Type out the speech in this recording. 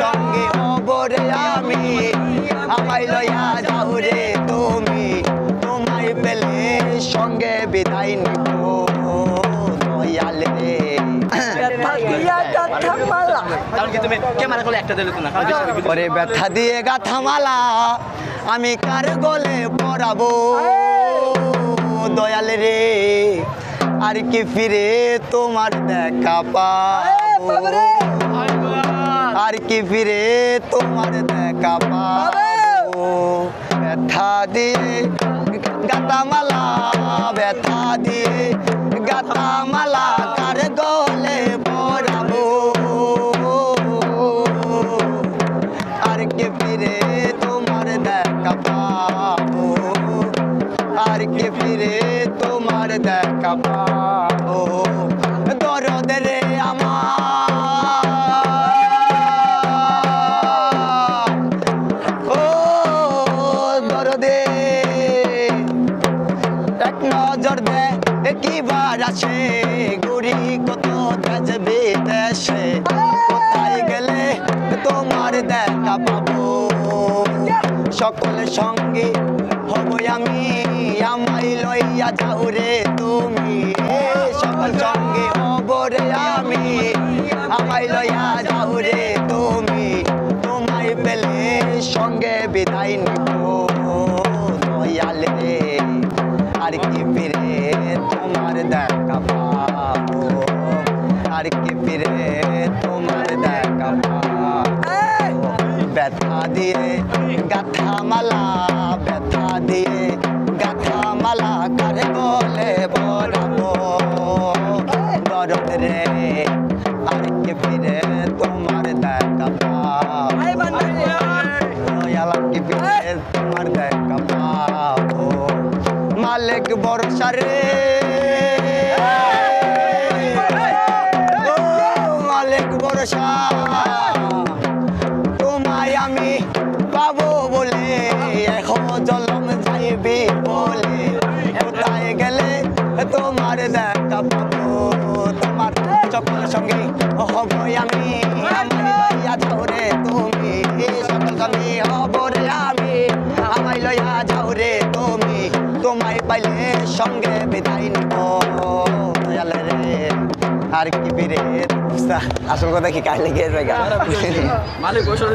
সঙ্গে হবরে আমি আমায় লইয়া যাও রে তুমি। তোমায় পেলে সঙ্গে বিদায় নিব দয়াল রে। ওরে ব্যথা দিয়ে গাথামালা আমি কার গলে পরাবো? দয়াল রে আর কি ফিরে তোমার দেখা পাবো? আর কি ফিরে তোমার দেখা পাবো? ব্যথা দিয়ে গাতামালা ব্যথা দিয়ে গাতামালা কার গলে পরাবো? আর কে ফিরে তোমার দেখা পাবো? আর কে ফিরে তোমার দেখা পাবো? দরদ রে আমার নজর দে কিবার আছে গুড়ি কত থাকবে দেশে কোথায় গেলে তোমার দেখা পাবো? সকল সঙ্গে হব আমি, আমায় লইয়া যাও রে তুমি। সকল সঙ্গে হব রে আমি, আমায় লইয়া আর কি ফিরে তোমার দেখা ব্যথা দিয়ে গাথা মালা ব্যথা দিয়ে গাথা মালা কারে বলে বরাবো দরদ রে আর কি ফিরে তোমার দেখা পাবো। কি ফিরে তোমার দেখা মালিক বর্ষা রে। বর্ষা তোমায় আমি পাবো বলে এখন জলম যাইবি বলে। গেলে তোমার দেখা তোমার সঙ্গে হব আমি। হব রে আমি। আমায় লইয়া যাও রে তুমি, তোমায় পাইলে সঙ্গে বিদায় নিব। দয়াল রে, আর কি বিরে আসল কথা কি কাজ লেগে গেছে গা মালিক ওষুধ